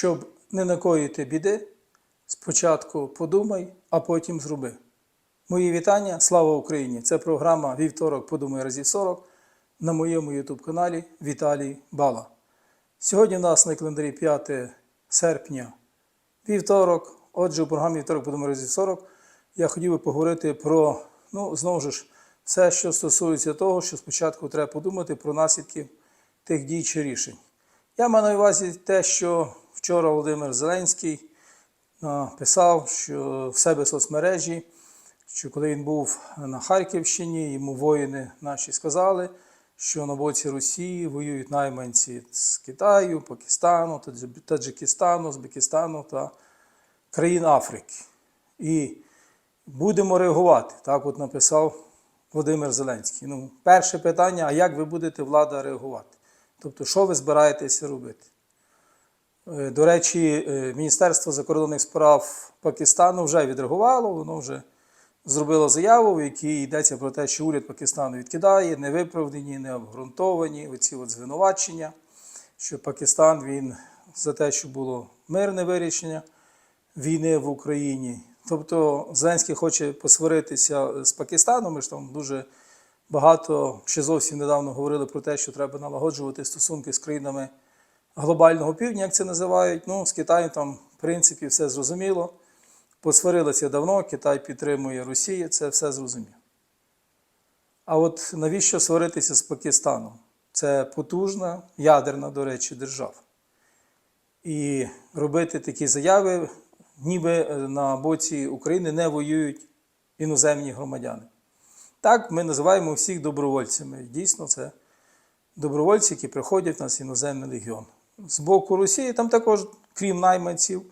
Щоб не накоїти біди, спочатку подумай, а потім зроби. Мої вітання, слава Україні! Це програма Вівторок подумай разів 40 на моєму YouTube каналі Віталій Бала. Сьогодні в нас на календарі 5 серпня вівторок. Отже, у програмі Вівторок подумай разів 40 я хотів би поговорити про, ну, знову ж, все, що стосується того, що спочатку треба подумати про наслідки тих дій чи рішень. Я маю на увазі те, що вчора Володимир Зеленський написав, що в себе соцмережі, що коли він був на Харківщині, йому воїни наші сказали, що на боці Росії воюють найманці з Китаю, Пакистану, Таджикистану, Узбекистану та країн Африки. І будемо реагувати. Так от написав Володимир Зеленський. Ну, перше питання: а як ви будете влада реагувати? Тобто, що ви збираєтеся робити? Е, До речі, е, Міністерство закордонних справ Пакистану вже відреагувало, воно вже зробило заяву, в якій йдеться про те, що уряд Пакистану відкидає невиправдані, необґрунтовані оці от звинувачення, що Пакистан він за те, що було мирне вирішення війни в Україні. Тобто Зеленський хоче посваритися з Пакистаном. Ми ж там дуже багато ще зовсім недавно говорили про те, що треба налагоджувати стосунки з країнами глобального півдня, як це називають. Ну, з Китаєм там, в принципі, все зрозуміло. Посварилися давно, Китай підтримує Росію, це все зрозуміло. А от навіщо сваритися з Пакистаном? Це потужна, ядерна, до речі, держава. І робити такі заяви, ніби е, на боці України не воюють іноземні громадяни. Так, ми називаємо всіх добровольцями. Дійсно, це добровольці, які приходять в нас іноземний легіон. З боку Росії там також, крім найманців,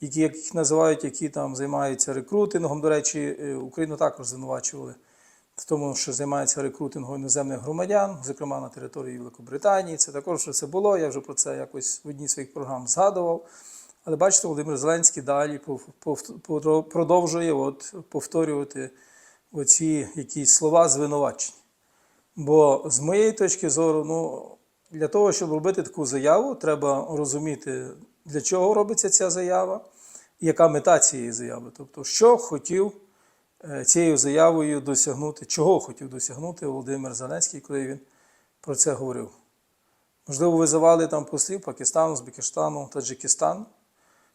які як їх називають, які там займаються рекрутингом. До речі, е, Україну також звинувачували в тому, що займається рекрутингом іноземних громадян, зокрема на території Великобританії. Це також що це було. Я вже про це якось в одній з своїх програм згадував. Але бачите, Володимир Зеленський далі продовжує от, повторювати оці якісь слова звинувачення. Бо з моєї точки зору, ну, для того, щоб робити таку заяву, треба розуміти, для чого робиться ця заява, яка мета цієї заяви. Тобто, що хотів е, цією заявою досягнути, чого хотів досягнути Володимир Зеленський, коли він про це говорив. Можливо, визивали там послів Пакистану, Узбекистану, Таджикистану.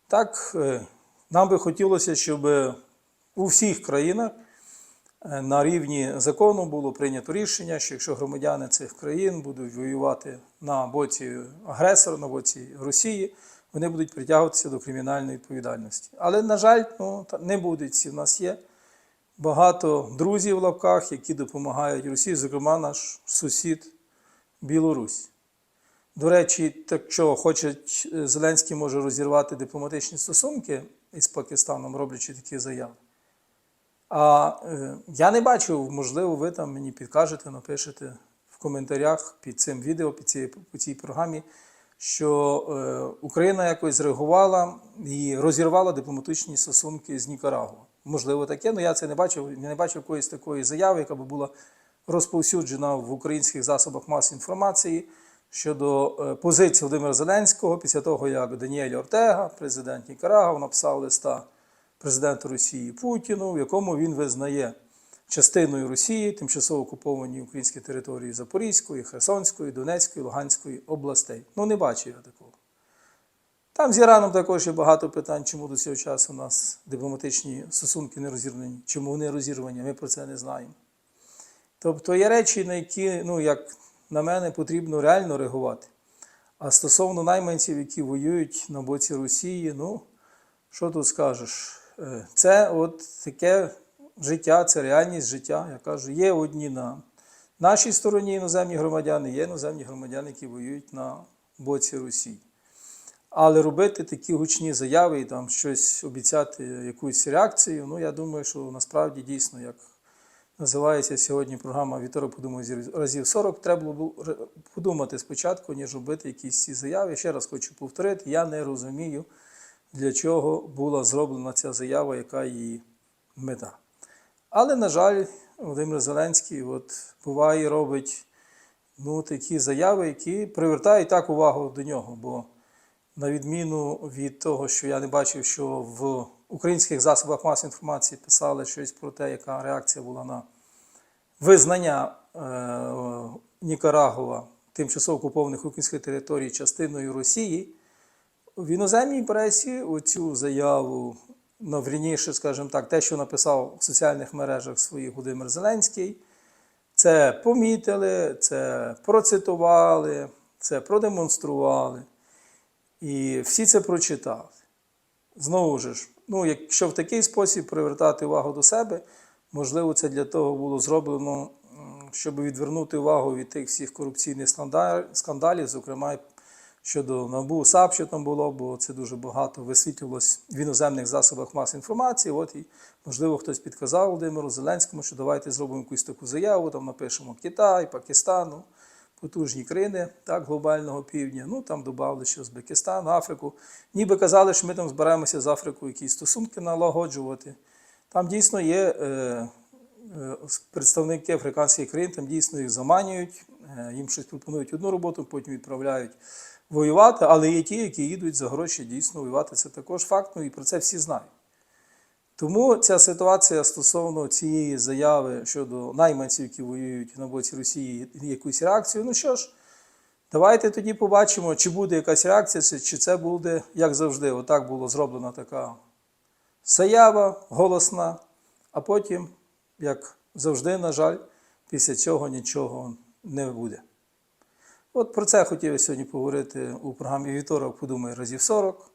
Так, е, нам би хотілося, щоб у всіх країнах на рівні закону було прийнято рішення, що якщо громадяни цих країн будуть воювати на боці агресора, на боці Росії, вони будуть притягуватися до кримінальної відповідальності. Але, на жаль, ну, не буде ці. У нас є багато друзів в лапках, які допомагають Росії, зокрема наш сусід Білорусь. До речі, так що хоче е, Зеленський може розірвати дипломатичні стосунки із Пакистаном, роблячи такі заяви. А е, я не бачив, можливо, ви там мені підкажете, напишете в коментарях під цим відео, під цією по цій програмі, що е, Україна якось зреагувала і розірвала дипломатичні стосунки з Нікарагуа. Можливо, таке, але я це не бачив. Я не бачив якоїсь такої заяви, яка би була розповсюджена в українських засобах масової інформації щодо е, позиції Володимира Зеленського після того, як Даніель Ортега, президент Нікарагуа, написав листа президенту Росії Путіну, в якому він визнає частиною Росії тимчасово окуповані українські території Запорізької, Херсонської, Донецької, Луганської областей. Ну, не бачив я такого. Там з Іраном також є багато питань, чому до цього часу у нас дипломатичні стосунки не розірвані, чому вони розірвані, ми про це не знаємо. Тобто є речі, на які, ну, як на мене, потрібно реально реагувати. А стосовно найманців, які воюють на боці Росії, ну, що тут скажеш? Е, Це от таке життя, це реальність життя. Я кажу, є одні на нашій стороні іноземні громадяни, є іноземні громадяни, які воюють на боці Росії. Але робити такі гучні заяви і там щось обіцяти, якусь реакцію, ну я думаю, що насправді дійсно, як називається сьогодні програма Вівторок подумав разів 40, треба було подумати спочатку, ніж робити якісь ці заяви. Ще раз хочу повторити, я не розумію, для чого була зроблена ця заява, яка її мета. Але, на жаль, Володимир Зеленський от, буває робить ну, такі заяви, які привертають так увагу до нього. Бо на відміну від того, що я не бачив, що в українських засобах масової інформації писали щось про те, яка реакція була на визнання е, Нікарагова тимчасово окупованих українських територій частиною Росії. В іноземній пресі оцю заяву, ну, вірніше, скажімо так, те, що написав в соціальних мережах своїх Володимир Зеленський, це помітили, це процитували, це продемонстрували. І всі це прочитали. Знову ж, ну, якщо в такий спосіб привертати увагу до себе, можливо, це для того було зроблено, щоб відвернути увагу від тих всіх корупційних скандалів, зокрема щодо НАБУ, САП, що там було, бо це дуже багато висвітлювалось в іноземних засобах масової інформації. От і, можливо, хтось підказав Володимиру Зеленському, що давайте зробимо якусь таку заяву, там напишемо Китай, Пакистан, ну, потужні країни так, глобального півдня. Ну там додали ще Узбекистан, Африку. Ніби казали, що ми там збираємося з Африкою якісь стосунки налагоджувати. Там дійсно є е, е, представники африканських країн, там дійсно їх заманюють, їм щось пропонують одну роботу, потім відправляють воювати, але є ті, які їдуть за гроші дійсно воювати. Це також факт, ну і про це всі знають. Тому ця ситуація стосовно цієї заяви щодо найманців, які воюють на боці Росії, якусь реакцію. Ну що ж, давайте тоді побачимо, чи буде якась реакція, чи- чи це буде, як завжди, отак було зроблена така заява голосна, а потім, як завжди, на жаль, після цього нічого не буде. От про це хотів сьогодні поговорити у програмі Вівторок, подумай разів 40.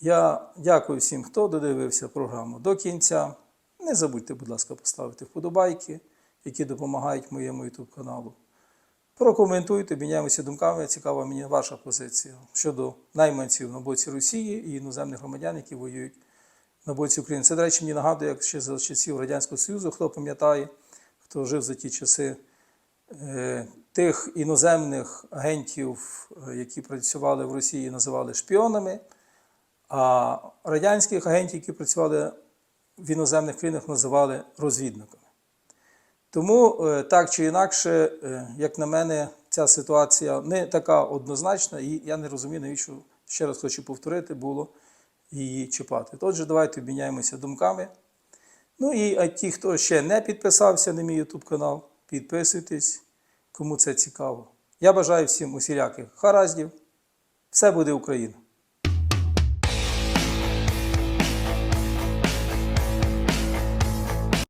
Я дякую всім, хто додивився програму до кінця. Не забудьте, будь ласка, поставити вподобайки, які допомагають моєму YouTube каналу. Прокоментуйте, обміняємося думками. Цікава мені ваша позиція щодо найманців на боці Росії і іноземних громадян, які воюють на боці України. Це, до речі, мені нагадує, як ще за часів Радянського Союзу, хто пам'ятає, хто жив за ті часи тих іноземних агентів, е, які працювали в Росії, називали шпіонами. А радянських агентів, які працювали в іноземних країнах, називали розвідниками. Тому е, так чи інакше, е, як на мене, ця ситуація не така однозначна, і я не розумію, навіщо ще раз хочу повторити, було її чіпати. Отже, давайте обміняємося думками. Ну і а ті, хто ще не підписався на мій YouTube канал, підписуйтесь, кому це цікаво. Я бажаю всім усіляких хараздів. Все буде Україна!